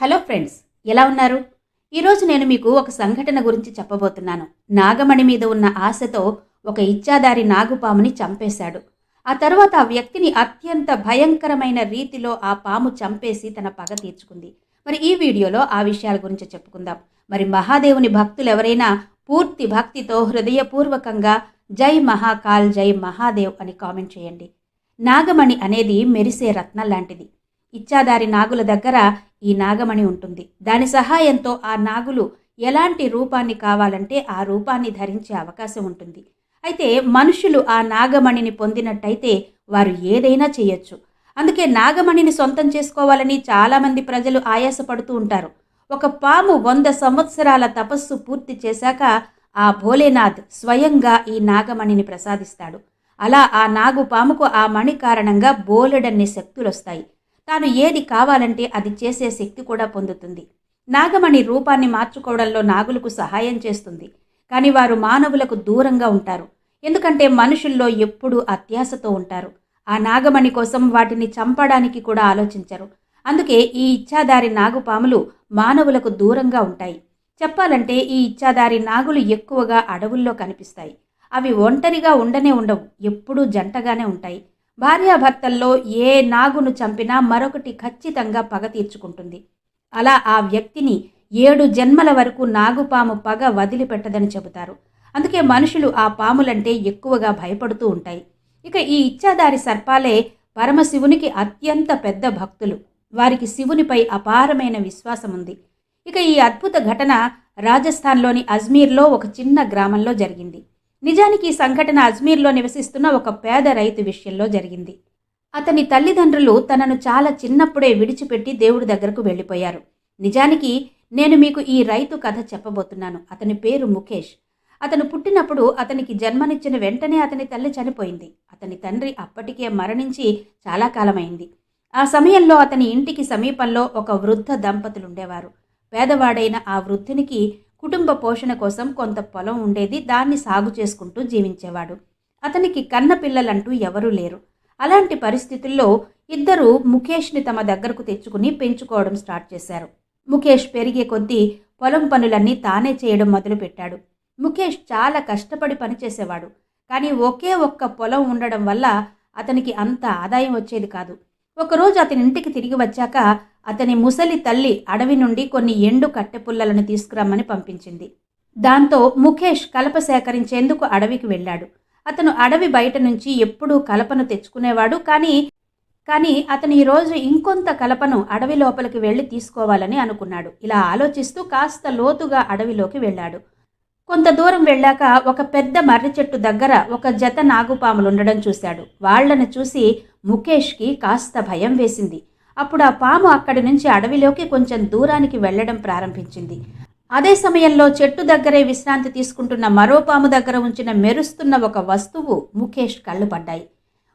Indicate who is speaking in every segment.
Speaker 1: Hello friends ఎలా ఉన్నారు? ఈరోజు నేను మీకు ఒక సంఘటన గురించి చెప్పబోతున్నాను. నాగమణి మీద ఉన్న ఆశతో ఒక ఇచ్చాదారి నాగుపాముని చంపేశాడు. ఆ తర్వాత ఆ వ్యక్తిని అత్యంత భయంకరమైన రీతిలో ఆ పాము చంపేసి తన పగ తీర్చుకుంది. మరి ఈ వీడియోలో ఆ విషయాల గురించి చెప్పుకుందాం. మరి మహాదేవుని భక్తులు ఎవరైనా పూర్తి భక్తితో హృదయపూర్వకంగా జై మహాకాల్ జై మహాదేవ్ అని కామెంట్ చేయండి. నాగమణి అనేది మెరిసే రత్నం లాంటిది. ఇచ్చాదారి నాగుల దగ్గర ఈ నాగమణి ఉంటుంది. దాని సహాయంతో ఆ నాగులు ఎలాంటి రూపాన్ని కావాలంటే ఆ రూపాన్ని ధరించే అవకాశం ఉంటుంది. అయితే మనుషులు ఆ నాగమణిని పొందినట్టయితే వారు ఏదైనా చేయొచ్చు. అందుకే నాగమణిని సొంతం చేసుకోవాలని చాలామంది ప్రజలు ఆయాసపడుతూ ఉంటారు. ఒక పాము వంద సంవత్సరాల తపస్సు పూర్తి చేశాక ఆ భోలేనాథ్ స్వయంగా ఈ నాగమణిని ప్రసాదిస్తాడు. అలా ఆ నాగు పాముకు ఆ మణి కారణంగా బోలెడన్ని శక్తులు వస్తాయి తాను ఏది కావాలంటే అది చేసే శక్తి కూడా పొందుతుంది. నాగమణి రూపాన్ని మార్చుకోవడంలో నాగులకు సహాయం చేస్తుంది. కానీ వారు మానవులకు దూరంగా ఉంటారు. ఎందుకంటే మనుషుల్లో ఎప్పుడూ అత్యాశతో ఉంటారు. ఆ నాగమణి కోసం వాటిని చంపడానికి కూడా ఆలోచించరు. అందుకే ఈ ఇచ్చాదారి నాగుపాములు మానవులకు దూరంగా ఉంటాయి. చెప్పాలంటే ఈ ఇచ్చాదారి నాగులు ఎక్కువగా అడవుల్లో కనిపిస్తాయి. అవి ఒంటరిగా ఉండనే ఉండవు ఎప్పుడూ జంటగానే ఉంటాయి. భార్యాభర్తల్లో ఏ నాగును చంపినా మరొకటి ఖచ్చితంగా పగ తీర్చుకుంటుంది. అలా ఆ వ్యక్తిని ఏడు జన్మల వరకు నాగుపాము పగ వదిలిపెట్టదని చెబుతారు. అందుకే మనుషులు ఆ పాములంటే ఎక్కువగా భయపడుతూ ఉంటాయి. ఇక ఈ ఇచ్చాదారి సర్పాలే పరమశివునికి అత్యంత పెద్ద భక్తులు. వారికి శివునిపై అపారమైన విశ్వాసం ఉంది ఇక ఈ అద్భుత ఘటన రాజస్థాన్లోని అజ్మీర్లో ఒక చిన్న గ్రామంలో జరిగింది. నిజానికి ఈ సంఘటన అజ్మీర్లో నివసిస్తున్న ఒక పేద రైతు విషయంలో జరిగింది. అతని తల్లిదండ్రులు తనను చాలా చిన్నప్పుడే విడిచిపెట్టి దేవుడి దగ్గరకు వెళ్ళిపోయారు. నిజానికి నేను మీకు ఈ రైతు కథ చెప్పబోతున్నాను. అతని పేరు ముఖేష్. అతను పుట్టినప్పుడు అతనికి జన్మనిచ్చిన వెంటనే అతని తల్లి చనిపోయింది. అతని తండ్రి అప్పటికే మరణించి చాలా కాలమైంది. ఆ సమయంలో అతని ఇంటికి సమీపంలో ఒక వృద్ధ దంపతులుండేవారు. పేదవాడైన ఆ వృద్ధునికి కుటుంబ పోషణ కోసం కొంత పొలం ఉండేది. దాన్ని సాగు చేసుకుంటూ జీవించేవాడు. అతనికి కన్న పిల్లలంటూ ఎవరూ లేరు. అలాంటి పరిస్థితుల్లో ఇద్దరు ముఖేష్ని తమ దగ్గరకు తెచ్చుకుని పెంచుకోవడం స్టార్ట్ చేశారు. ముఖేష్ పెరిగే కొద్దీ పొలం పనులన్నీ తానే చేయడం మొదలుపెట్టాడు. ముఖేష్ చాలా కష్టపడి పనిచేసేవాడు. కానీ ఒకే ఒక్క పొలం ఉండడం వల్ల అతనికి అంత ఆదాయం వచ్చేది కాదు. ఒకరోజు అతని ఇంటికి తిరిగి వచ్చాక అతని ముసలి తల్లి అడవి నుండి కొన్ని ఎండు కట్టెపుల్లలను తీసుకురమ్మని పంపించింది. దాంతో ముఖేష్ కలప సేకరించేందుకు అడవికి వెళ్ళాడు. అతను అడవి బయట నుంచి ఎప్పుడూ కలపను తెచ్చుకునేవాడు కానీ కానీ అతను ఈరోజు ఇంకొంత కలపను అడవి లోపలికి వెళ్ళి తీసుకోవాలని అనుకున్నాడు. ఇలా ఆలోచిస్తూ కాస్త లోతుగా అడవిలోకి వెళ్ళాడు. కొంత దూరం వెళ్ళాక ఒక పెద్ద మర్రి చెట్టు దగ్గర ఒక జత నాగుపాములు ఉండడం చూశాడు. వాళ్ళను చూసి ముఖేష్కి కాస్త భయం వేసింది. అప్పుడు ఆ పాము అక్కడి నుంచి అడవిలోకి కొంచెం దూరానికి వెళ్ళడం ప్రారంభించింది. అదే సమయంలో చెట్టు దగ్గరే విశ్రాంతి తీసుకుంటున్న మరో పాము దగ్గర ఉంచిన మెరుస్తున్న ఒక వస్తువు ముఖేష్ కళ్ళు పడ్డాయి.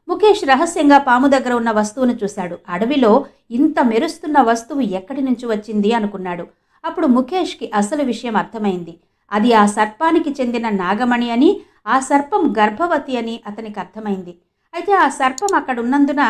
Speaker 1: ముఖేష్ రహస్యంగా పాము దగ్గర ఉన్న వస్తువును చూశాడు. అడవిలో ఇంత మెరుస్తున్న వస్తువు ఎక్కడి నుంచి వచ్చింది అనుకున్నాడు. అప్పుడు ముఖేష్కి అసలు విషయం అర్థమైంది. అది ఆ సర్పానికి చెందిన నాగమణి అని ఆ సర్పం గర్భవతి అని అతనికి అర్థమైంది. అయితే ఆ సర్పం అక్కడ ఉన్నందున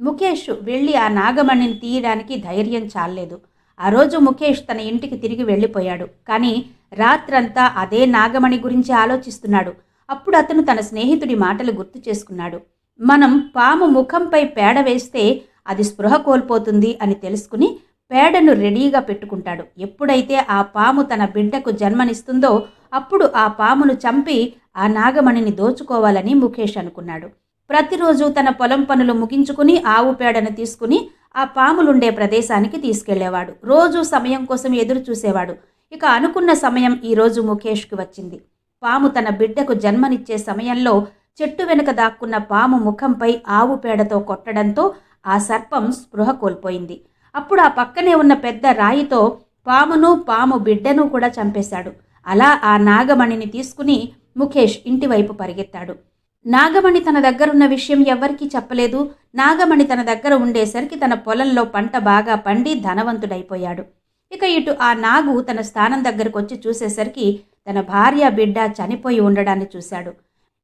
Speaker 1: ముఖేష్ వెళ్ళి ఆ నాగమణిని తీయడానికి ధైర్యం చాలలేదు. ఆ రోజు ముఖేష్ తన ఇంటికి తిరిగి వెళ్ళిపోయాడు. కానీ రాత్రంతా అదే నాగమణి గురించి ఆలోచిస్తున్నాడు. అప్పుడు అతను తన స్నేహితుడి మాటలు గుర్తు చేసుకున్నాడు. మనం పాము ముఖంపై పేడ వేస్తే అది స్పృహ కోల్పోతుంది అని తెలుసుకుని పేడను రెడీగా పెట్టుకుంటాడు. ఎప్పుడైతే ఆ పాము తన బిడ్డకు జన్మనిస్తుందో అప్పుడు ఆ పామును చంపి ఆ నాగమణిని దోచుకోవాలని ముఖేష్ అనుకున్నాడు. ప్రతిరోజు తన పొలం పనులు ముగించుకుని ఆవు పేడను తీసుకుని ఆ పాములుండే ప్రదేశానికి తీసుకెళ్ళేవాడు. రోజు సమయం కోసం ఎదురు చూసేవాడు ఇక అనుకున్న సమయం ఈరోజు ముఖేష్కి వచ్చింది. పాము తన బిడ్డకు జన్మనిచ్చే సమయంలో చెట్టు వెనుక దాక్కున్న పాము ముఖంపై ఆవు పేడతో కొట్టడంతో ఆ సర్పం స్పృహ కోల్పోయింది. అప్పుడు ఆ పక్కనే ఉన్న పెద్ద రాయితో పామును పాము బిడ్డను కూడా చంపేశాడు. అలా ఆ నాగమణిని తీసుకుని ముఖేష్ ఇంటివైపు పరిగెత్తాడు. నాగమణి తన దగ్గరున్న విషయం ఎవ్వరికీ చెప్పలేదు. నాగమణి తన దగ్గర ఉండేసరికి తన పొలంలో పంట బాగా పండి ధనవంతుడైపోయాడు. ఇక ఇటు ఆ నాగు తన స్థానం దగ్గరకు వచ్చి చూసేసరికి తన భార్య బిడ్డ చనిపోయి ఉండడాన్ని చూశాడు.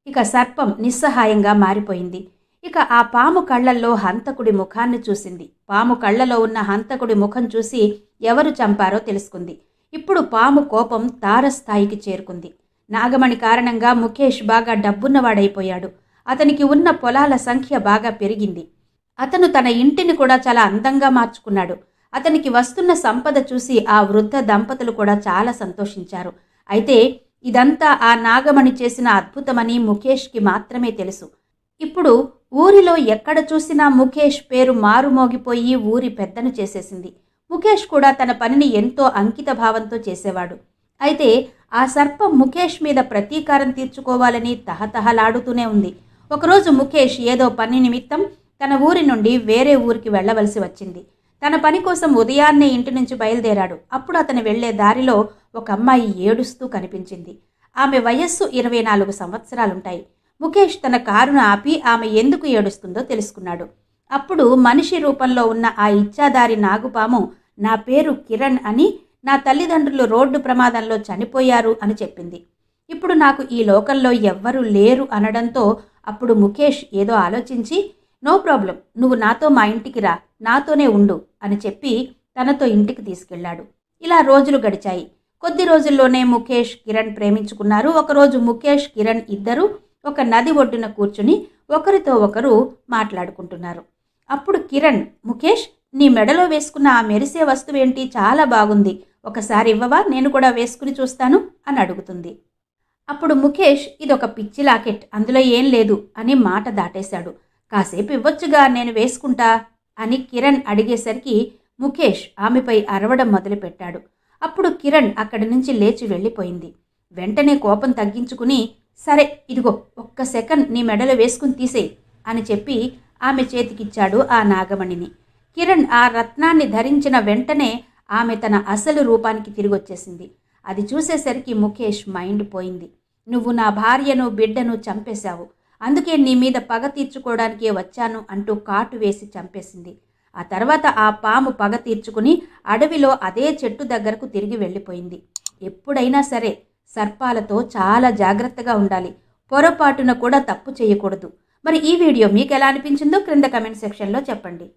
Speaker 1: ఇక సర్పం నిస్సహాయంగా మారిపోయింది. ఇక ఆ పాము కళ్ళల్లో హంతకుడి ముఖాన్ని చూసింది. పాము కళ్ళలో ఉన్న హంతకుడి ముఖం చూసి ఎవరు చంపారో తెలుసుకుంది. ఇప్పుడు పాము కోపం తారస్థాయికి చేరుకుంది. నాగమణి కారణంగా ముఖేష్ బాగా డబ్బున్నవాడైపోయాడు. అతనికి ఉన్న పొలాల సంఖ్య బాగా పెరిగింది. అతను తన ఇంటిని కూడా చాలా అందంగా మార్చుకున్నాడు. అతనికి వస్తున్న సంపద చూసి ఆ వృద్ధ దంపతులు కూడా చాలా సంతోషించారు. అయితే ఇదంతా ఆ నాగమణి చేసిన అద్భుతమని ముఖేష్కి మాత్రమే తెలుసు. ఇప్పుడు ఊరిలో ఎక్కడ చూసినా ముఖేష్ పేరు మారుమోగిపోయి ఊరి పెద్దను చేసేసింది. ముఖేష్ కూడా తన పనిని ఎంతో అంకిత భావంతో చేసేవాడు. అయితే ఆ సర్పం ముఖేష్ మీద ప్రతీకారం తీర్చుకోవాలని తహతహలాడుతూనే ఉంది. ఒకరోజు ముఖేష్ ఏదో పని నిమిత్తం తన ఊరి నుండి వేరే ఊరికి వెళ్ళవలసి వచ్చింది. తన పని కోసం ఉదయాన్నే ఇంటి నుంచి బయలుదేరాడు. అప్పుడు అతను వెళ్ళే దారిలో ఒక అమ్మాయి ఏడుస్తూ కనిపించింది. ఆమె వయస్సు ఇరవై నాలుగు సంవత్సరాలుంటాయి. ముఖేష్ తన కారును ఆపి ఆమె ఎందుకు ఏడుస్తుందో తెలుసుకున్నాడు. అప్పుడు మనిషి రూపంలో ఉన్న ఆ ఇచ్చాదారి నాగుపాము నా పేరు కిరణ్ అని నా తల్లిదండ్రులు రోడ్డు ప్రమాదంలో చనిపోయారు అని చెప్పింది. ఇప్పుడు నాకు ఈ లోకంలో ఎవ్వరూ లేరు అనడంతో అప్పుడు ముఖేష్ ఏదో ఆలోచించి నో ప్రాబ్లం నువ్వు నాతో మా ఇంటికి రా నాతోనే ఉండు అని చెప్పి తనతో ఇంటికి తీసుకెళ్ళాడు ఇలా రోజులు గడిచాయి. కొద్ది రోజుల్లోనే ముఖేష్ కిరణ్ ప్రేమించుకున్నారు. ఒకరోజు ముఖేష్ కిరణ్ ఇద్దరు ఒక నది ఒడ్డున కూర్చుని ఒకరితో ఒకరు మాట్లాడుకుంటున్నారు. అప్పుడు కిరణ్ ముఖేష్ నీ మెడలో వేసుకున్న ఆ మెరిసే వస్తువేంటి? చాలా బాగుంది. ఒకసారి ఇవ్వవా? నేను కూడా వేసుకుని చూస్తాను అని అడుగుతుంది. అప్పుడు ముఖేష్ ఇదొక పిచ్చి లాకెట్ అందులో ఏం లేదు అని మాట దాటేశాడు. కాసేపు ఇవ్వచ్చుగా నేను వేసుకుంటా అని కిరణ్ అడిగేసరికి ముఖేష్ ఆమెపై అరవడం మొదలుపెట్టాడు. అప్పుడు కిరణ్ అక్కడి నుంచి లేచి వెళ్ళిపోయింది. వెంటనే కోపం తగ్గించుకుని సరే ఇదిగో ఒక్క సెకండ్ నీ మెడలో వేసుకుని తీసేయి అని చెప్పి ఆమె చేతికిచ్చాడు ఆ నాగమణిని. కిరణ్ ఆ రత్నాన్ని ధరించిన వెంటనే ఆమె తన అసలు రూపానికి తిరిగొచ్చేసింది. అది చూసేసరికి ముఖేష్ మైండ్ పోయింది. నువ్వు నా భార్యను బిడ్డను చంపేశావు. అందుకే నీ మీద పగ తీర్చుకోవడానికే వచ్చాను అంటూ కాటు వేసి చంపేసింది. ఆ తర్వాత ఆ పాము పగ తీర్చుకుని అడవిలో అదే చెట్టు దగ్గరకు తిరిగి వెళ్ళిపోయింది. ఎప్పుడైనా సరే సర్పాలతో చాలా జాగ్రత్తగా ఉండాలి. పొరపాటున కూడా తప్పు చేయకూడదు. మరి ఈ వీడియో మీకు ఎలా అనిపించిందో క్రింద కమెంట్ సెక్షన్లో చెప్పండి.